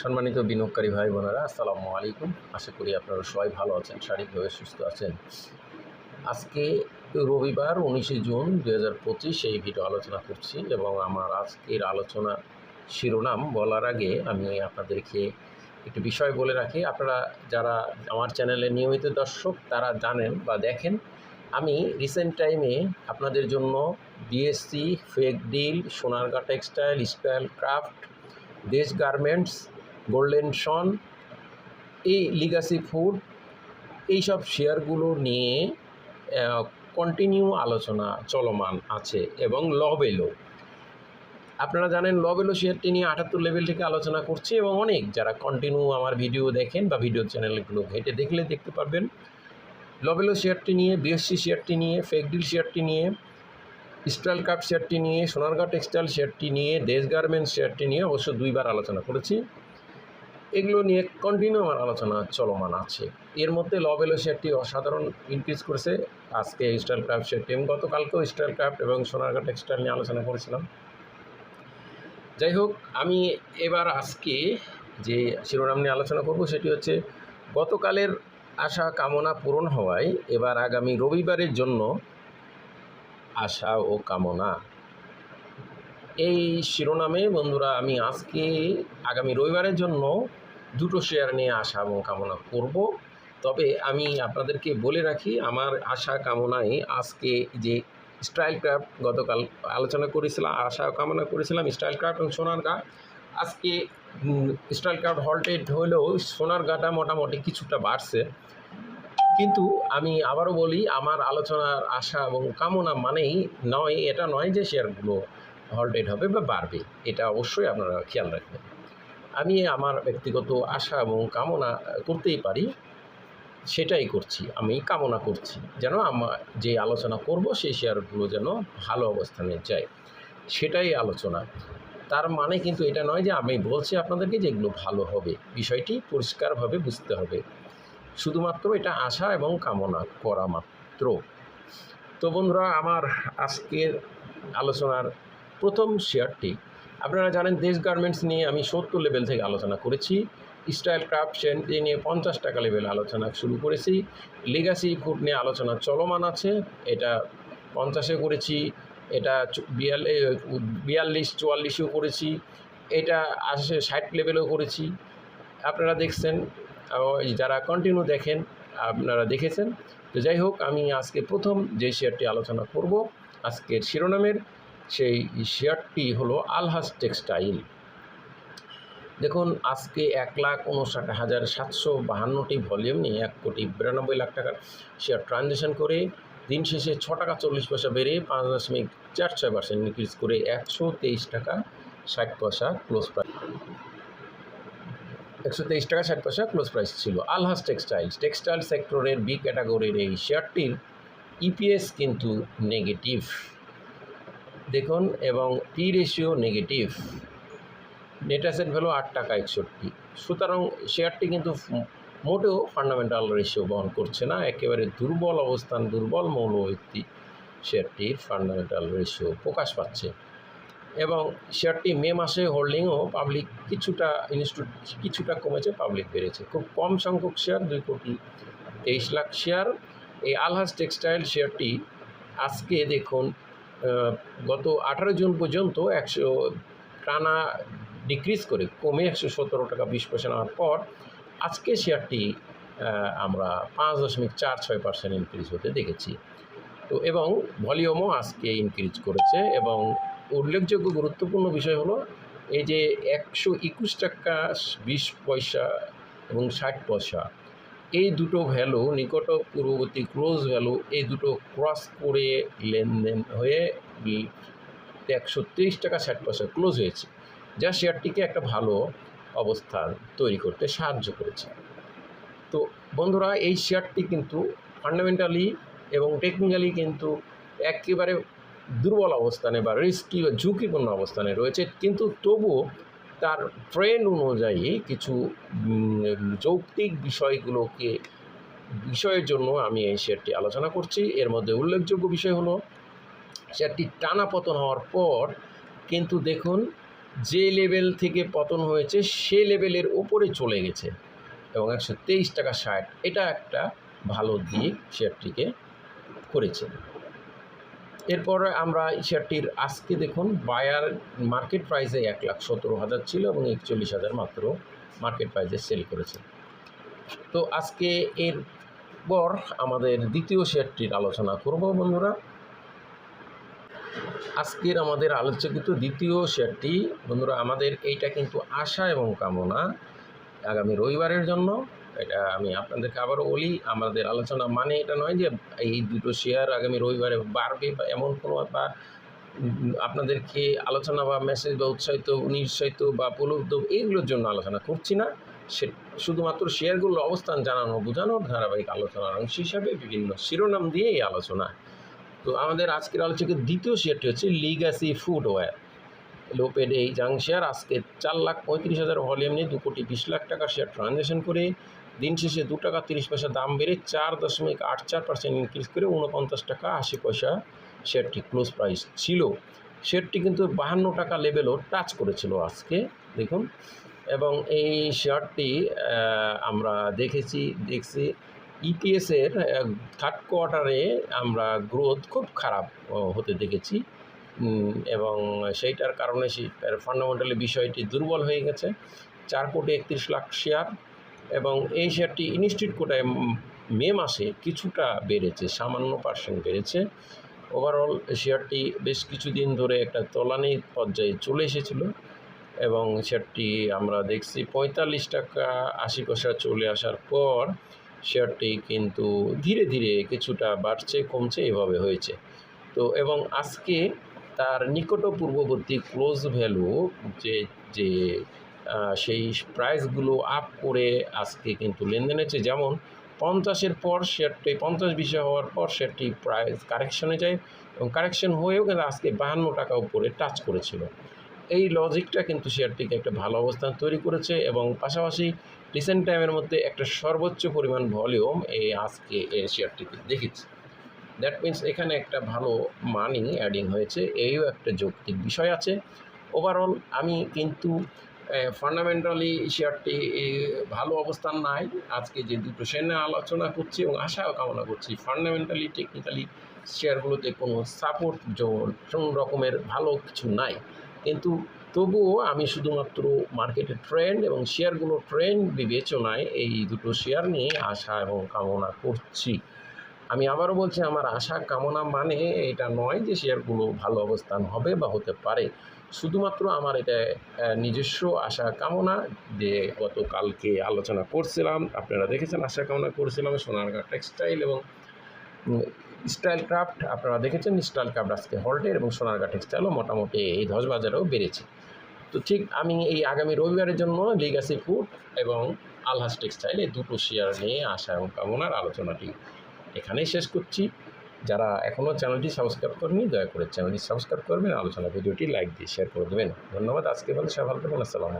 সম্মানিত বিনিয়োগকারী ভাই বোনেরা, আসসালামু আলাইকুম। আশা করি আপনারা সবাই ভালো আছেন, শারীরিকভাবে সুস্থ আছেন। আজকে রবিবার উনিশে জুন দু হাজার পঁচিশ এই ভিডিও আলোচনা করছি এবং আমার আজকের আলোচনা শিরোনাম বলার আগে আমি আপনাদেরকে একটি বিষয় বলে রাখি। আপনারা যারা আমার চ্যানেলে নিয়মিত দর্শক, তারা জানেন বা দেখেন, আমি রিসেন্ট টাইমে আপনাদের জন্য BSC, fake deal, Sonargaon textile style craft, Desh garments golden son, এই লিগাসি ফুড এইসব শেয়ারগুলো নিয়ে কন্টিনিউ আলোচনা চলমান আছে এবং লবেলো আপনারা জানেন লবেলো শেয়ারটি নিয়ে আটাত্তর লেভেল থেকে আলোচনা করছি এবং অনেক যারা কন্টিনিউ আমার ভিডিও দেখেন বা ভিডিও চ্যানেলগুলো ঘেটে দেখলে দেখতে পারবেন। লবেলো শেয়ারটি নিয়ে বিএসসি শেয়ারটি নিয়ে ফেকডিল শেয়ারটি নিয়ে স্টাইল কাপ শেয়ারটি নিয়ে, সোনারগাঁ টেক্সটাইল শেয়ারটি নিয়ে দেশ গার্মেন্টস শেয়ারটি নিয়ে অবশ্য দুইবার আলোচনা করেছি। এগুলো নিয়ে কন্টিনিউ আমার আলোচনা চলমান আছে। এর মধ্যে লবেলো শেয়ারটি অসাধারণ ইনক্রিজ করেছে। আজকে স্টাইল ক্রাফট শেয়ারটি এবং গতকালকেও স্টাইল ক্রাফট এবং সোনারগাঁ টেক্সটাইল নিয়ে আলোচনা করেছিলাম। যাই হোক, আমি এবার আজকে যে শিরোনাম নিয়ে আলোচনা করব সেটি হচ্ছে, গতকালের আশা কামনা পূরণ হওয়ায় এবার আগামী রবিবারের জন্য আশা ও কামনা এই শিরোনামে বন্ধুরা আমি আজকে আগামী রবিবারের জন্য দুটো শেয়ার নিয়ে আশা এবং কামনা করব। তবে আমি আপনাদেরকে বলে রাখি, আমার আশা কামনায় আজকে যে স্টাইল ক্রাফট গতকাল আলোচনা করেছিলাম, আশা কামনা করেছিলাম স্টাইল ক্রাফট এবং সোনার গা। আজকে স্টাইল ক্রাফট হল্টেড হলেও সোনার গাটা মোটামুটি কিছুটা বাড়ছে। কিন্তু আমি আবারও বলি, আমার আলোচনার আশা এবং কামনা মানেই নয়, এটা নয় যে শেয়ারগুলো হল্টেড হবে বা বাড়বে, এটা অবশ্যই আপনারা খেয়াল রাখবেন। আমি আমার ব্যক্তিগত আশা এবং কামনা করতেই পারি, সেটাই করছি, আমি কামনা করছি, যেন আমার যে আলোচনা করব সেই শেয়ারগুলো যেন ভালো অবস্থানে যায়, সেটাই আলোচনা। তার মানে কিন্তু এটা নয় যে আমি বলছি আপনাদেরকে যে এগুলো ভালো হবে, বিষয়টি পরিষ্কারভাবে বুঝতে হবে। শুধুমাত্র এটা আশা এবং কামনা করা মাত্র। তো বন্ধুরা, আমার আজকের আলোচনার প্রথম শেয়ারটি। আপনারা জানেন, দেশ গার্মেন্টস নিয়ে আমি সত্তর লেভেল থেকে আলোচনা করেছি। স্টাইল ক্রাফট শেয়ারটি নিয়ে পঞ্চাশ টাকা লেভেল আলোচনা শুরু করেছি। লিগাসি ফুড নিয়ে আলোচনা চলমান আছে। এটা পঞ্চাশে করেছি। এটা বিয়াল্লিশ, চুয়াল্লিশেও করেছি। এটা আসে ষাট লেভেলেও করেছি। আপনারা দেখছেন যারা কন্টিনিউ দেখেন, আপনারা দেখেছেন। তো যাই হোক, আমি আজকে প্রথম যে শেয়ারটি আলোচনা করব, আজকের শিরোনামের সেই শেয়ারটি হলো আলহাস টেক্সটাইল। দেখুন, আজকে এক লাখ উনষাট হাজার সাতশো বাহান্নটি ভলিউম নিয়ে এক কোটি বিরানব্বই লাখ টাকার শেয়ার ট্রানজ্যাকশন করে দিন শেষে ছ টাকা চল্লিশ পয়সা বেড়ে পাঁচ দশমিক চার ছয় পার্সেন্ট ইনক্রিজ করে একশো তেইশ টাকা ষাট পয়সা ক্লোজ প্রাইস একশো তেইশ টাকা ষাট পয়সা ক্লোজ প্রাইস ছিল। আলহাস টেক্সটাইলস টেক্সটাইল সেক্টরের বি ক্যাটাগরির এই শেয়ারটির ইপিএস কিন্তু নেগেটিভ দেখুন, এবং P ratio negative net asset value আট টাকা একষট্টি। সুতরাং শেয়ারটি কিন্তু মোটেও ফান্ডামেন্টাল রেশিও বহন করছে না, একেবারে দুর্বল অবস্থান, দুর্বল মৌলভিত্তি শেয়ারটির ফান্ডামেন্টাল রেশিও প্রকাশ পাচ্ছে। এবং শেয়ারটি মে মাসে হোল্ডিংও পাবলিক কিছুটা ইনস্টিটিউট কিছুটা কমেছে পাবলিক বেড়েছে। খুব কম সংখ্যক শেয়ার দুই কোটি তেইশ লাখ শেয়ার এই আলহাস টেক্সটাইল শেয়ারটি আজকে দেখুন গত আঠারো জুন পর্যন্ত একশো, টানা ডিক্রিজ করে কমে একশো সতেরো টাকা বিশ পয়সা নেওয়ার পর আজকে শেয়ারটি আমরা পাঁচ দশমিক চার ছয় পার্সেন্ট ইনক্রিজ হতে দেখেছি। তো এবং ভলিউমও আজকে ইনক্রিজ করেছে এবং উল্লেখযোগ্য গুরুত্বপূর্ণ বিষয় হলো এই যে একশো একুশ টাকা বিশ পয়সা এবং ষাট পয়সা এই দুটো ভ্যালু, নিকট পূর্ববর্তী ক্লোজ ভ্যালু, এই দুটো ক্রস করে লেনদেন হয়ে একশো তেইশ টাকা ষাট পয়সা ক্লোজ হয়েছে। যা শেয়ারটিকে একটা ভালো অবস্থান তৈরি করতে সাহায্য করেছে। তো বন্ধুরা, এই শেয়ারটি কিন্তু ফান্ডামেন্টালি এবং টেকনিক্যালি কিন্তু একেবারে দুর্বল অবস্থানে বা রিস্কি বা ঝুঁকিপূর্ণ অবস্থানে রয়েছে। কিন্তু তবুও তার ট্রেন্ড অনুযায়ী কিছু যৌক্তিক বিষয়গুলোকে, বিষয়ের জন্য আমি এই শেয়ারটি আলোচনা করছি। এর মধ্যে উল্লেখযোগ্য বিষয় হলো শেয়ারটি টানা পতন হওয়ার পর কিন্তু দেখুন, যে লেভেল থেকে পতন হয়েছে, সে লেভেলের ওপরে চলে গেছে এবং একশো তেইশ টাকা ষাট, এটা একটা ভালো দিক শেয়ারটিকে করেছে। এরপর আমরা শেয়ারটির আজকে দেখুন, বায়ার মার্কেট প্রাইসে এক লাখ সতেরো হাজার ছিল এবং একচল্লিশ হাজার মাত্র মার্কেট প্রাইসে সেল করেছে। তো আজকে এর পর আমাদের দ্বিতীয় শেয়ারটির আলোচনা করব বন্ধুরা। আজকের আমাদের আলোচকিত দ্বিতীয় শেয়ারটি, বন্ধুরা, আমাদের এইটা কিন্তু আশা এবং কামনা আগামী রবিবারের জন্য। এটা আমি আপনাদেরকে আবারও বলি, আমাদের আলোচনা মানে এটা নয় যে এই দুটো শেয়ার আগামী রবিবারে বাড়বে বা এমন কোনো বা আপনাদেরকে আলোচনা বা মেসেজ বা উৎসাহিত, নিরুৎসাহিত বা প্রলুব্ধ এইগুলোর জন্য আলোচনা করছি না। সে শুধুমাত্র শেয়ারগুলোর অবস্থান জানানো, বোঝানোর ধারাবাহিক আলোচনার অংশ হিসাবে বিভিন্ন শিরোনাম দিয়ে এই আলোচনা। তো আমাদের আজকের আলোচকের দ্বিতীয় শেয়ারটি হচ্ছে লিগাসি ফুটওয়্যার লোপেড এই জাং শেয়ার আজকে চার লাখ পঁয়ত্রিশ হাজার ভলিউম নিয়ে দু কোটি বিশ লাখ টাকা শেয়ার ট্রানজ্যাকশন করে দিন শেষে দু টাকা তিরিশ পয়সা দাম বেড়ে চার দশমিক আট চার পার্সেন্ট ইনক্রিজ করে উনপঞ্চাশ টাকা আশি পয়সা শেয়ারটি ক্লোজ প্রাইস ছিল। শেয়ারটি কিন্তু বাহান্ন টাকা লেভেলও টাচ করেছিল আজকে, দেখুন। এবং এই শেয়ারটি আমরা দেখেছি, দেখছি ইপিএসের থার্ড কোয়ার্টারে আমরা গ্রোথ খুব খারাপ হতে দেখেছি। এবং সেইটার কারণে সেই ফান্ডামেন্টালি বিষয়টি দুর্বল হয়ে গেছে। চার কোটি একত্রিশ লাখ শেয়ার এবং এই শেয়ারটি ইনস্টিটিউট কোটায় মে মাসে কিছুটা বেড়েছে, সামান্য পার্সেন্ট বেড়েছে। ওভারঅল শেয়ারটি বেশ কিছুদিন ধরে একটা তলানি পর্যায়ে চলে এসেছিল এবং শেয়ারটি আমরা দেখছি পঁয়তাল্লিশ টাকা আশি পয়সা চলে আসার পর শেয়ারটি কিন্তু ধীরে ধীরে কিছুটা বাড়ছে, কমছে, এভাবে হয়েছে। তো এবং আজকে তার নিকট পূর্ববর্তী ক্লোজ ভ্যালু যে যে সেই প্রাইসগুলো আপ করে আজকে কিন্তু লেনদেন হয়েছে যেমন পঞ্চাশের পর শেয়ারটি পঞ্চাশ বিষয় হওয়ার পর শেয়ারটি প্রাইস কারেকশনে যায় এবং কারেকশন হয়েও কিন্তু আজকে বাহান্ন টাকা উপরে টাচ করেছিল। এই লজিকটা কিন্তু শেয়ারটিকে একটা ভালো অবস্থান তৈরি করেছে এবং পাশাপাশি রিসেন্ট টাইমের মধ্যে একটা সর্বোচ্চ পরিমাণ ভলিউম এই আজকে এই শেয়ারটিকে দেখেছি। দ্যাট মিন্স এখানে একটা ভালো মানি অ্যাডিং হয়েছে এইও একটা যৌক্তিক বিষয় আছে। ওভারঅল আমি কিন্তু ফান্ডামেন্টালি শেয়ারটি ভালো অবস্থান নাই। আজকে যে নিয়ে আলোচনা করছি এবং আশাও কামনা করছি ফান্ডামেন্টালি টেকনিক্যালি শেয়ারগুলোতে কোনো সাপোর্ট জোর, কোনো রকমের ভালো কিছু নাই। কিন্তু তবুও আমি শুধুমাত্র মার্কেটের ট্রেন্ড এবং শেয়ারগুলোর ট্রেন্ড বিবেচনায় এই দুটো শেয়ার নিয়ে আশা এবং কামনা করছি। আমি আবারও বলছি, আমার আশা কামনা মানে এটা নয় যে শেয়ারগুলো ভালো অবস্থান হবে বা হতে পারে। শুধুমাত্র আমার এটা নিজস্ব আশা কামনা যে গতকালকে আলোচনা করছিলাম, আপনারা দেখেছেন আশা কামনা করছিলাম, সোনারগাঁ টেক্সটাইল এবং স্টাইল ক্রাফট, আপনারা দেখেছেন স্টাইল ক্রাফট আজকে হল্টের এবং সোনারগাঁ টেক্সটাইলও মোটামুটি এই ধস বাজারেও বেড়েছে। তো ঠিক আমি এই আগামী রবিবারের জন্য লিগাসি ফুড এবং আলহাস টেক্সটাইল এই দুটো শেয়ার নিয়ে আশা এবং কামনার আলোচনাটি এখানেই শেষ করছি। যারা এখনও চ্যানেলটি সাবস্ক্রাইব করেনি দয়া করে চ্যানেলটি সাবস্ক্রাইব করবেন, আলোচনা ভিডিওটি লাইক দিয়ে শেয়ার করে দেবেন। ধন্যবাদ, আজকে বলে সে ভালো থাকুন আসসালামু